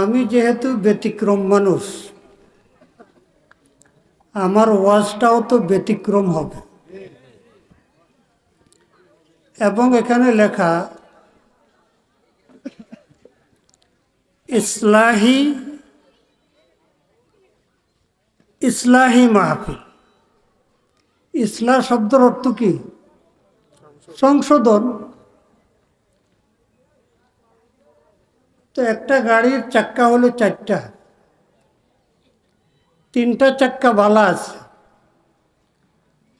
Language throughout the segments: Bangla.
আমি যেহেতু ব্যতিক্রম মানুষ, আমার ওয়াজটাও তো ব্যতিক্রম হবে। এবং এখানে লেখা, ইসলাহি ইসলাহি মাহফিল। ইসলাহ শব্দের অর্থ কি? সংশোধন। তো একটা গাড়ির চাক্কা হলো চারটা। তিনটা চাক্কা বালা আছে।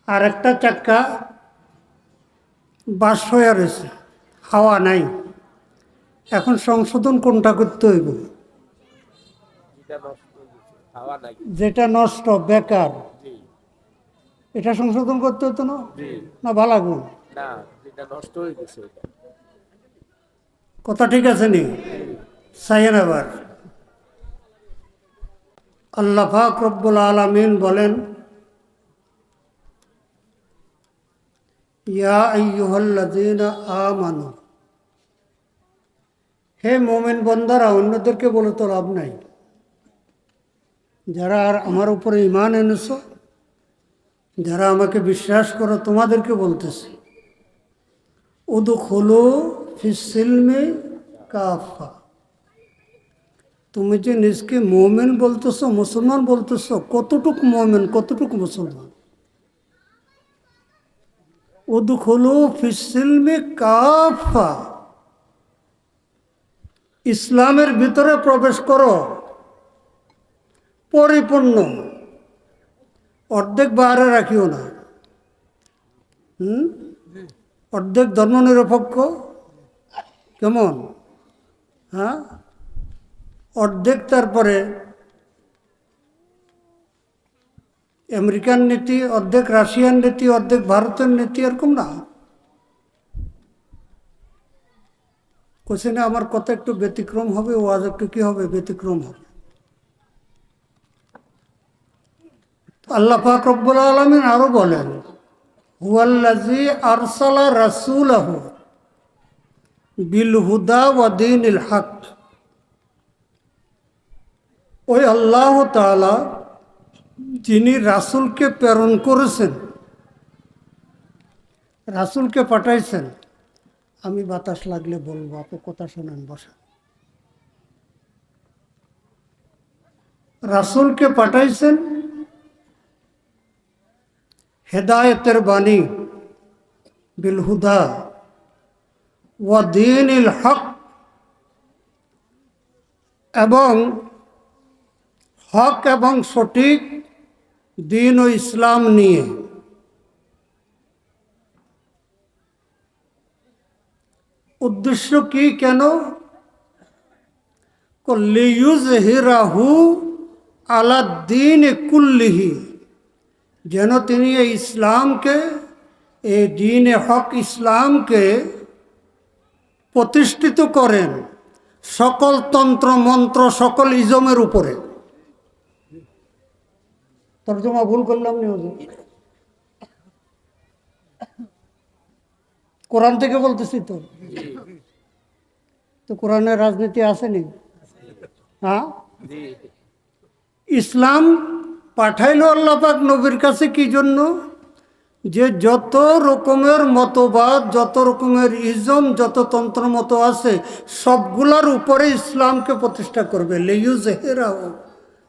আর একটা চাক্কা বাস হয়ে রয়েছে। হাওয়া নাই। এখন সংশোধন কোনটা করতে হইব? যেটা নষ্ট বেকার। এটা সংশোধন করতে হতো না? না ভালো গুণ? না যেটা নষ্ট হয়ে গেছে ওটা। কথা ঠিক আছে নি? সাইয়েন আবার আল্লাহ পাক রব্বুল আলামিন বলেন, ইয়া হে মোমেন বন্দারা, অন্যদেরকে বলে তো লাভ নাই। যারা আর আমার উপরে ইমান এনেছ, যারা আমাকে বিশ্বাস করো তোমাদেরকে বলতেছে, উদখুলু ফিসিলমে কাফা তুমি যে নিজকে মোমেন বলতেছো মুসলমান বলতেছো কতটুক মোমেন কতটুক মুসলমান উদখুলু ফিসিলমে কাফা ইসলামের ভিতরে প্রবেশ করো পরিপূর্ণ অর্ধেক বাহারে রাখিও না হুম অর্ধেক ধর্মনিরপেক্ষ কেমন? হ্যাঁ? অর্ধেক তারপরে আমেরিকান নীতি, অর্ধেক রাশিয়ান নীতি, অর্ধেক ভারতের নীতি এরকম না? কোশ্চেনে আমার কথা একটু ব্যতিক্রম হবে, ওয়াজ একটু কি হবে? ব্যতিক্রম হবে। আল্লাহ পাক আলমিন আরও বলেন হুয়াল্লাজি আরসালা রাসূলাহু। বিল হুদা ওয়া দীনিল হক। ওই আল্লাহ তাআলা যিনি রাসূলকে প্রেরণ করেছেন, রাসূলকে পাঠাইছেন, আমি বাতাস লাগলে বলব আপনি কথা শোনেন বসা রাসূলকে পাঠাইছেন হেদায়েতের বাণী বিল হুদা ওয়া দিনিল হক এবং হক এবং সঠিক দিন ও ইসলাম নিয়ে। উদ্দেশ্য কি কেন? লিউজ হিরাহু আলাদ্দিন কুল্লিহি, যেন তিনি এই ইসলামকে, এই দিন হক ইসলামকে প্রতিষ্ঠিত করেন সকল তন্ত্র মন্ত্র সকল ইজমের উপরে। তর্জমা ভুল করলাম নি কোরআন থেকে বলতেছি তো। তো কোরআনের রাজনীতি আসেনি হ্যাঁ? ইসলাম পাঠাইলো আল্লাপাক নবীর কাছে কি জন্য? যে যত রকমের মতবাদ, যত রকমের ইজম, যত তন্ত্র মতো আছে, সবগুলার উপরে ইসলামকে প্রতিষ্ঠা করবে। লিউজ হেরাহু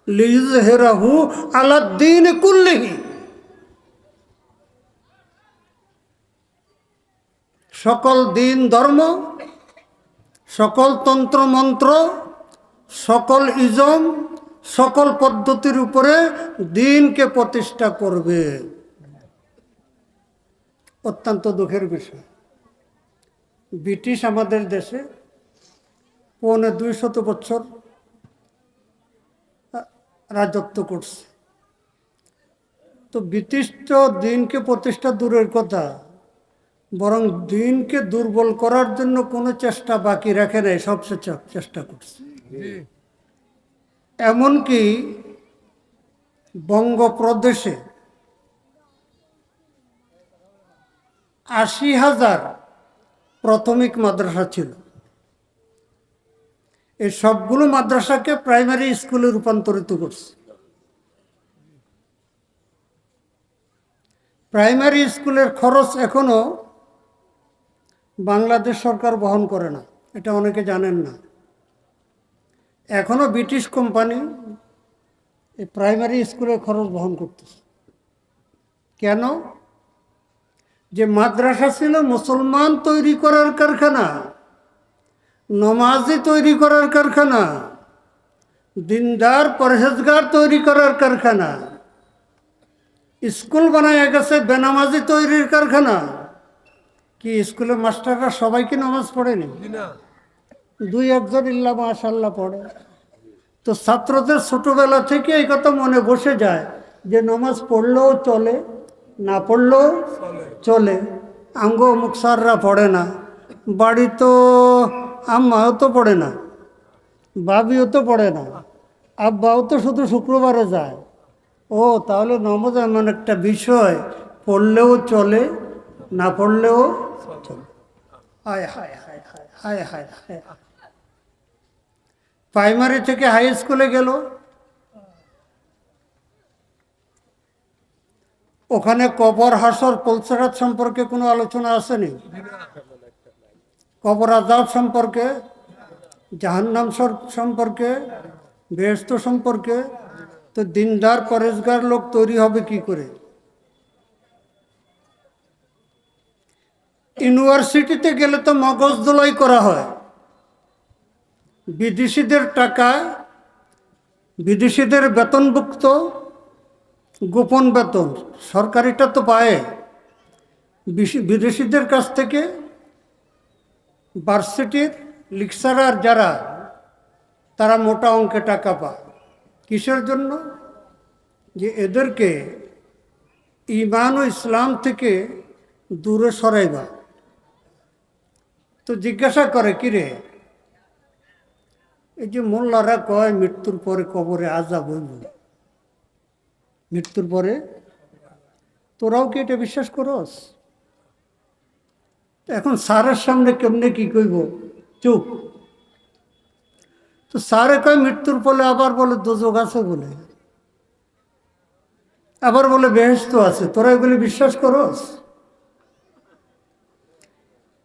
লিউজ হেরাহু আলাদ্দিন কুল্লিহি। সকল দিন ধর্ম, সকল তন্ত্র মন্ত্র, সকল ইজম, সকল পদ্ধতির উপরে দিনকে প্রতিষ্ঠা করবে। অত্যন্ত দুঃখের বিষয়। ব্রিটিশ আমাদের দেশে পৌনে দুই শত বছর রাজত্ব করছে। তো ব্রিটিশ তো দিনকে প্রতিষ্ঠা দূরের কথা বরং দিনকে দুর্বল করার জন্য কোনো চেষ্টা বাকি রাখে নাই সবচেয়ে চেষ্টা করছে। এমনকি বঙ্গপ্রদেশে আশি হাজার প্রাথমিক মাদ্রাসা ছিল। এই সবগুলো মাদ্রাসাকে প্রাইমারি স্কুলে রূপান্তরিত করছে। প্রাইমারি স্কুলের খরচ এখনও বাংলাদেশ সরকার বহন করে না, এটা অনেকে জানেন না। এখনও ব্রিটিশ কোম্পানি এই প্রাইমারি স্কুলের খরচ বহন করতেছে। কেন? যে মাদ্রাসা ছিল মুসলমান তৈরি করার কারখানা, নমাজি তৈরি করার কারখানা, দিনদার পরহেজগার তৈরি করার কারখানা, স্কুল বানায় গেছে বেনামাজি তৈরির কারখানা। কি স্কুলে মাস্টাররা সবাই কি নামাজ পড়েনি? দুই একজন ইল্লা মাশাল্লাহ পড়ে। তো ছাত্রদের ছোটবেলা থেকে এই কথা মনে বসে যায় যে নামাজ পড়লেও চলে না পড়লেও চলে। আঙ্গ মুখসাররা পড়ে না। বাড়ি তো আম্মাও তো পড়ে না বাবিও তো পড়ে না। আব্বাও তো শুধু শুক্রবারে যায়। ও, তাহলে নমাজ এমন একটা বিষয়, পড়লেও চলে, না পড়লেও চলে। হায় হায় হায় হায় হায় হায় হায়। প্রাইমারি থেকে হাই স্কুলে গেল। ওখানে কবর হাসর পলসরাত সম্পর্কে কোনো আলোচনা আসেনি? কবর আজাব সম্পর্কে, জাহান্নাম সম্পর্কে বেহস্ত সম্পর্কে, তো দিনদার, পরেশগার লোক তৈরি হবে কি করে? ইউনিভার্সিটিতে গেলে তো মগজ দোলাই করা হয়। বিদেশিদের টাকা বিদেশিদের বেতনভুক্ত গোপন বেতন। সরকারিটা তো পায়। বিদেশিদের কাছ থেকে ভার্সিটির লেকচারার যারা, তারা মোটা অঙ্কে টাকা পায়। কিসের জন্য? যে এদেরকে ইমান ও ইসলাম থেকে দূরে সরাইবা তো জিজ্ঞাসা করে, কিরে, এই যে মোল্লারা কয় মৃত্যুর পরে কবরে আজাব হইব? মৃত্যুর পরে তোরাও কি এটা বিশ্বাস করস? এখন স্যারের সামনে কেমনে কি কইব? চুপ। তো স্যারে কয় মৃত্যুর পরে আবার বলে দোজক আছে বলে। আবার বলে বেহেস্ত আছে। তোরা এগুলি বিশ্বাস করস?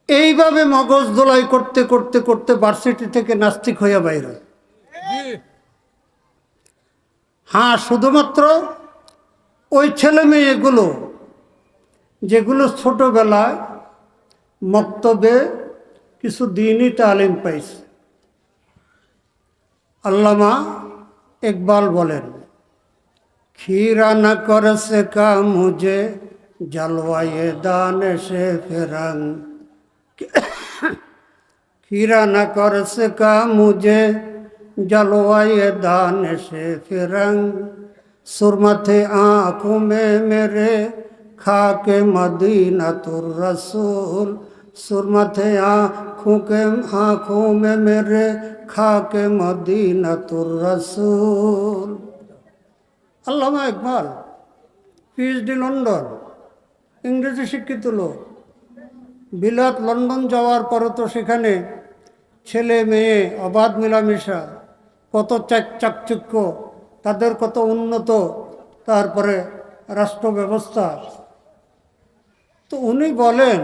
এইভাবে মগজ দোলাই করতে করতে করতে ভার্সিটি থেকে নাস্তিক হইয়া বাইরে হ্যাঁ শুধুমাত্র ওই ছেলে মেয়েগুলো, যেগুলো ছোটোবেলায় মক্তবে কিছু দিনই তালিম পাইছে। আল্লামা ইকবাল বলেন খিরানা করছে কা মুঝে জলওয়ায়ে দান সে ফেরাং। খিরানা করছে কা মুঝে জলওয়ায়ে দান সে ফেরাং। से फिरंग सुरमा थे आँखों में मेरे खा के मदीना तुर रसूल सुरमा थे आँखों के आँखों में मेरे खा के मदीना तुर रसूल আল্লামা ইকবাল পিএইচডি লন্ডন ইংরেজি শিক্ষিত লোক বিলাত লন্ডন যাওয়ার পরে তো সেখানে ছেলে মেয়ে অবাধ মেলামেশা কত চাক চাকচক্য তাদের কত উন্নত, তারপরে রাষ্ট্র ব্যবস্থা তো উনি বলেন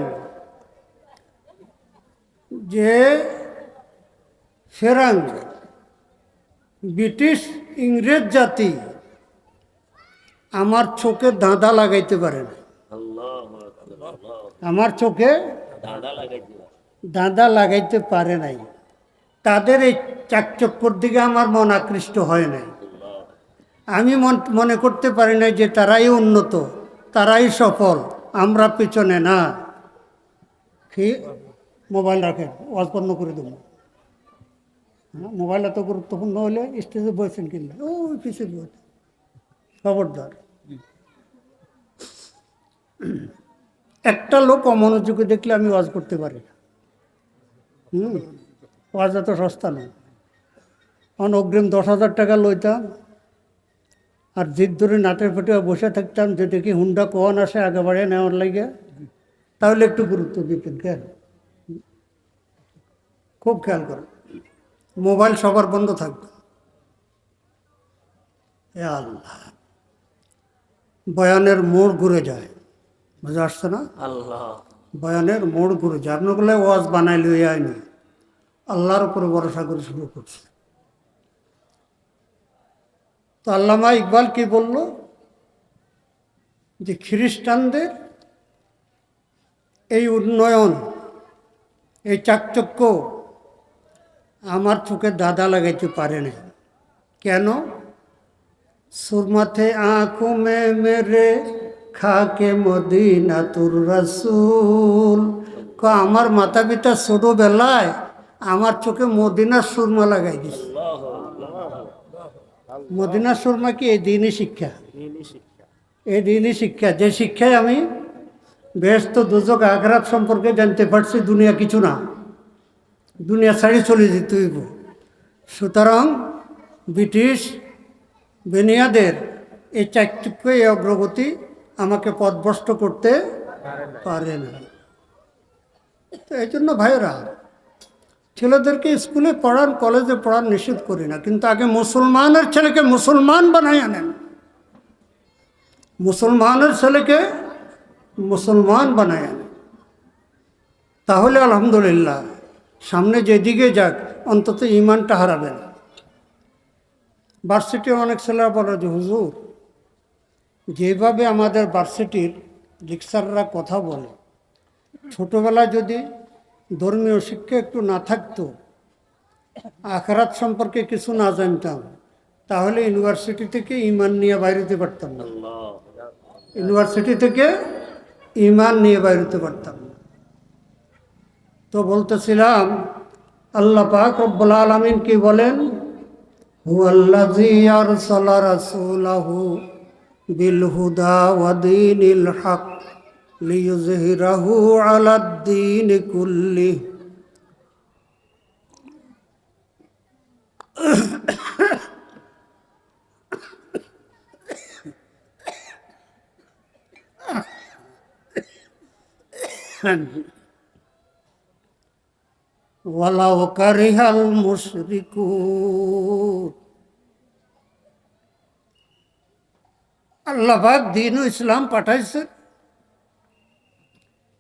যে, ফেরাং, ব্রিটিশ ইংরেজ জাতি আমার চোখে দাঁদা লাগাইতে পারে না। আমার চোখে দাঁদা লাগাইতে পারে নাই। তাদের এই চাকচক্যর দিকে আমার মন আকৃষ্ট হয় নাই। আমি মন করতে পারি না যে তারাই উন্নত, তারাই সফল, আমরা পিছনে না। কি? মোবাইল রাখেন, ওয়াজ করে দেবো। হ্যাঁ মোবাইল এত গুরুত্বপূর্ণ হলে স্টেজে বসেন কিনলে ওই পিছিয়ে বসে খবরদার। একটা লোক অমনোযোগে দেখলে আমি ওয়াজ করতে পারি না। হুম? ওয়াজ এত সস্তা নয়। অন অগ্রিম দশ হাজার টাকা লইতাম। আর জিদ ধরে নাটের পেটে বসে থাকতাম যে দেখি হুন্ডা কখন আসে আগে নেওয়ার লাগে। তাহলে একটু গুরুত্ব দিতেন কেন? খুব খেয়াল করেন। মোবাইল সবার বন্ধ থাকবে। এ আল্লাহ। বয়ানের মোড় ঘুরে যায়। বুঝে আসছে না? আল্লাহ। বয়ানের মোড় ঘুরে যায়। আপনাগুলো ওয়াজ বানাই লইয়া আইনি। আল্লাহর উপরে ভরসা করে শুরু করছে। তো আল্লামা ইকবাল কি বলল? যে খ্রিস্টানদের এই উন্নয়ন, এই চাকচক্য আমার চোখে দাদা লাগাইতে পারে না কেন? সুরমাথে আঁখো মে মেরে খাকে মদিনা তুর রসুল আমার মাতা পিতা ছোটবেলায় আমার চোখে মদিনার সুরমা লাগাই দিছে। মদিনার সুরমা কি? এই দিনই শিক্ষা। এই দিনই শিক্ষা। যে শিক্ষায় আমি ব্যস্ত দুযোগ আঘাত সম্পর্কে জানতে পারছি, দুনিয়া কিছু না। দুনিয়া ছাড়ি চলে যেতে হইব। সুতরাং ব্রিটিশ বেনিয়াদের এই চাকচুক্য, এই অগ্রগতি আমাকে পথভ্রষ্ট করতে পারে না। তো এই জন্য ভাইয়েরা ছেলেদেরকে স্কুলে পড়ান, কলেজে পড়ান নিষেধ করি না। কিন্তু আগে মুসলমানের ছেলেকে মুসলমান বানাই আনেন। মুসলমানের ছেলেকে মুসলমান বানায় আনে তাহলে আলহামদুলিল্লাহ, সামনে যেদিকে যাক, অন্তত ইমানটা হারাবে না। ভার্সিটি অনেক ছেলেরা বলে যে, হুজুর, যেভাবে আমাদের ভার্সিটির লেকচাররা কথা বলে, ছোটোবেলায় যদি ধর্মীয় শিক্ষা একটু না থাকতো, আখরাত সম্পর্কে কিছু না জানতাম, তাহলে ইউনিভার্সিটি থেকে ইমান নিয়ে বাইরেতে পারতাম না। ইউনিভার্সিটি থেকে ইমান নিয়ে বাইরতে পারতাম না। তো বলতেছিলাম, আল্লাহ পাক রব্বুল আলমিন কি বলেন? হু আল্লাজি আরসালা রাসূলাহু বিল হুদা ওয়া দীনিল হক। লিইয়ুযহিরাহু আলাদ দীন কুল্লি। ওয়ালাউ কারিহাল মুশরিকুন। আল্লাহ দিন ইসলাম পাঠাইছে।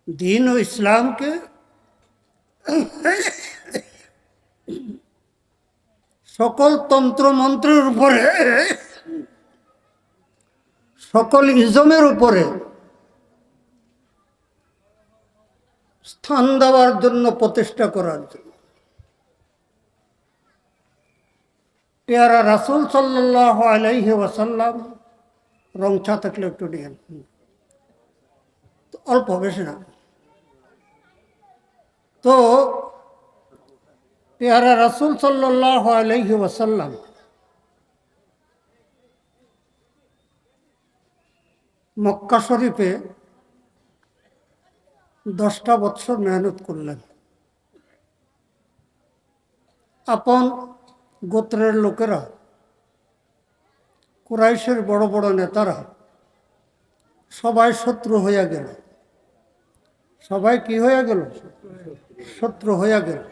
দিন ও ইসলামকে সকল তন্ত্র মন্ত্রের উপরে সকল ইজমের উপরে স্থান দেওয়ার জন্য প্রতিষ্ঠা করার জন্য পেয়ারা রাসুল সাল্লাহ আলাইহি ওয়াসাল্লাম রং চা থাকলে একটু নিয়ে অল্প বেশি না তো পেয়ারা রাসুল সাল্লাহ আলাইহি ওয়াসাল্লাম মক্কা শরীফে দশটা বৎসর মেহনত করলেন। আপন গোত্রের লোকেরা, কুরাইশের বড় বড় নেতারা সবাই শত্রু হইয়া গেল। সবাই কি হইয়া গেল? শত্রু হইয়া গেল।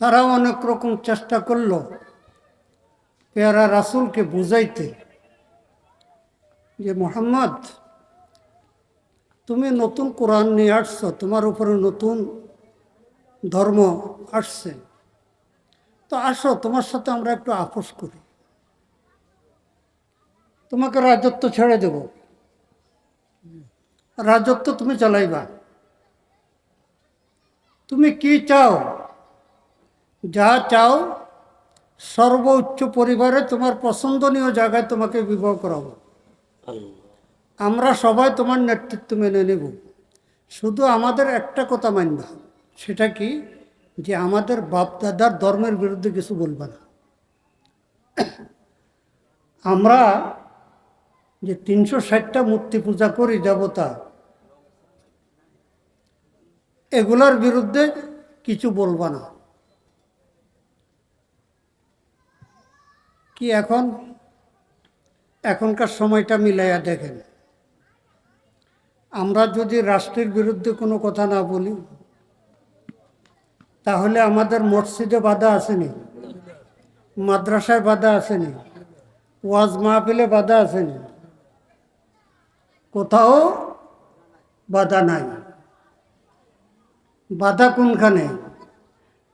তারা অনেক রকম চেষ্টা করল পেয়ারা রাসুলকে বুঝাইতে যে, মোহাম্মদ, তুমি নতুন কোরআন নিয়ে আসছো, তোমার উপরে নতুন ধর্ম আসছে। তো আসো, তোমার সাথে আমরা একটু আপোষ করি। তোমাকে রাজত্ব ছেড়ে দেব। রাজত্ব তুমি চালাইবা। তুমি কি চাও? যা চাও সর্বোচ্চ পরিবারে তোমার পছন্দনীয় জায়গায় তোমাকে বিবাহ করাবো। আমরা সবাই তোমার নেতৃত্ব মেনে নেব। শুধু আমাদের একটা কথা মানবা সেটা কি? যে আমাদের বাপ দাদার ধর্মের বিরুদ্ধে কিছু বলবে না। আমরা যে তিনশো ষাটটা মূর্তি পূজা করি দেবতা এগুলার বিরুদ্ধে কিছু বলবা না। কি এখন? এখনকার সময়টা মিলাইয়া দেখেন। আমরা যদি রাষ্ট্রের বিরুদ্ধে কোনো কথা না বলি, তাহলে আমাদের মসজিদে বাধা আসেনি, মাদ্রাসায় বাধা আসেনি, ওয়াজ মাহফিলে বাধা আসেনি। কোথাও বাধা নাই। বাধা কোনখানে?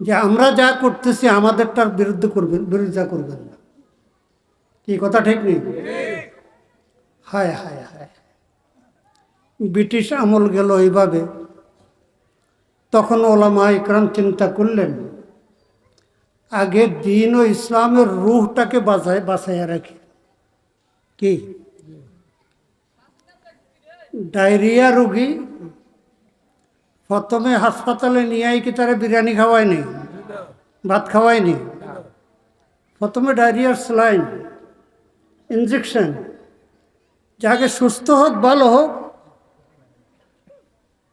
যে আমরা যা করতেছি আমাদেরটার বিরুদ্ধে করবেন, বিরোধিতা করবেন না। কি কথা ঠিক নেই? হায় হায় হায়। ব্রিটিশ আমল গেল এইভাবে। তখন ওলামা ইকরাম চিন্তা করলেন, আগে দিন ও ইসলামের রুহটাকে বাঁচায় বাঁচাইয়া রাখি। কি? ডায়রিয়া রোগী প্রথমে হাসপাতালে নিয়ে আই কি তারা বিরিয়ানি খাওয়ায়নি? ভাত খাওয়ায়নি? প্রথমে ডায়রিয়ার স্লাইন ইঞ্জেকশন যাকে সুস্থ হোক, ভালো হোক,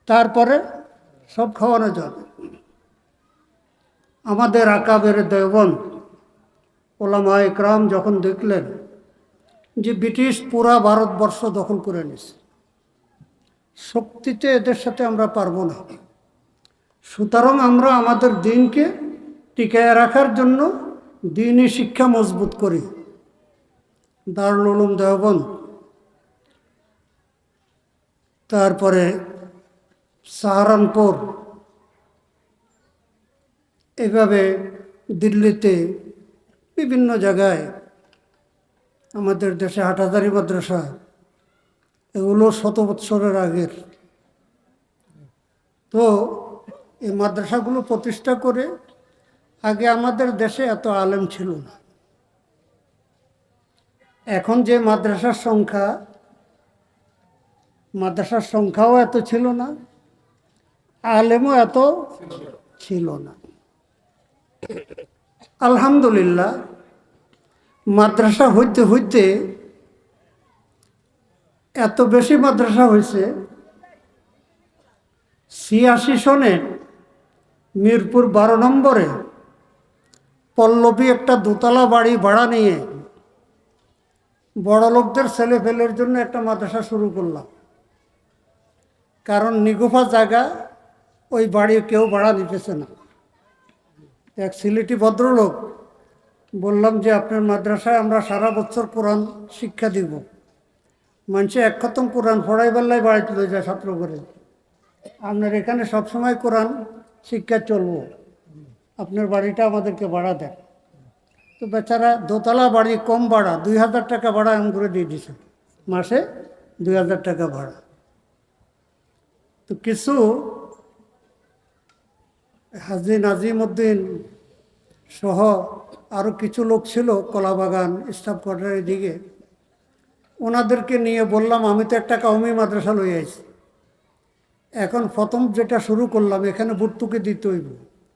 তারপরে সব খাওয়ানো যাবে। আমাদের আকাবের দেবন ওলামা ইকরাম যখন দেখলেন যে ব্রিটিশ পুরা ভারতবর্ষ দখল করে নিছে শক্তিতে এদের সাথে আমরা পারব না। সুতরাং আমরা আমাদের দিনকে টিকায় রাখার জন্য দিনই শিক্ষা মজবুত করি। দারুল উলুম দেওবন্দ। তারপরে সাহারানপুর। এভাবে দিল্লিতে বিভিন্ন জায়গায় আমাদের দেশে হাটাদারি মাদ্রাসা এগুলো শত বৎসরের আগের। তো এই মাদ্রাসাগুলো প্রতিষ্ঠা করে আগে আমাদের দেশে এত আলেম ছিল না। এখন যে মাদ্রাসার সংখ্যা, মাদ্রাসার সংখ্যাও এত ছিল না, আলেমও এত ছিল না। আলহামদুলিল্লাহ, মাদ্রাসা হইতে হইতে এত বেশি মাদ্রাসা হয়েছে, ছিয়াশি সনে মিরপুর বারো নম্বরে পল্লবী একটা দোতলা বাড়ি ভাড়া নিয়ে বড় লোকদের ছেলে ফেলের জন্য একটা মাদ্রাসা শুরু করলাম। কারণ নিগুফা জায়গা, ওই বাড়ি কেউ ভাড়া নিতেছে না। এক সিলেটি ভদ্রলোক বললাম যে, আপনার মাদ্রাসায় আমরা সারা বছর কোরআন শিক্ষা দিব। মানুষে এক খতম কোরআন পড়াই বেলায় বাড়িতে লয়ে যায় ছাত্র করে। আপনার এখানে সবসময় কোরআন শিক্ষা চলবো। আপনার বাড়িটা আমাদেরকে ভাড়া দেন। তো বেচারা দোতলা বাড়ি কম ভাড়া, দুই হাজার টাকা ভাড়া এমন করে দিয়ে দিছে। মাসে দুই হাজার টাকা ভাড়া। তো কিছু হাজি নাজিমুদ্দিন সহ আরও কিছু লোক ছিল কলাবাগান স্টাফ কোয়ার্টারের দিকে। ওনাদেরকে নিয়ে বললাম, আমি তো একটা কাউমি মাদ্রাসা লইয়াছি এখন প্রথম যেটা শুরু করলাম, এখানে ভর্তুকি দিতে হইব।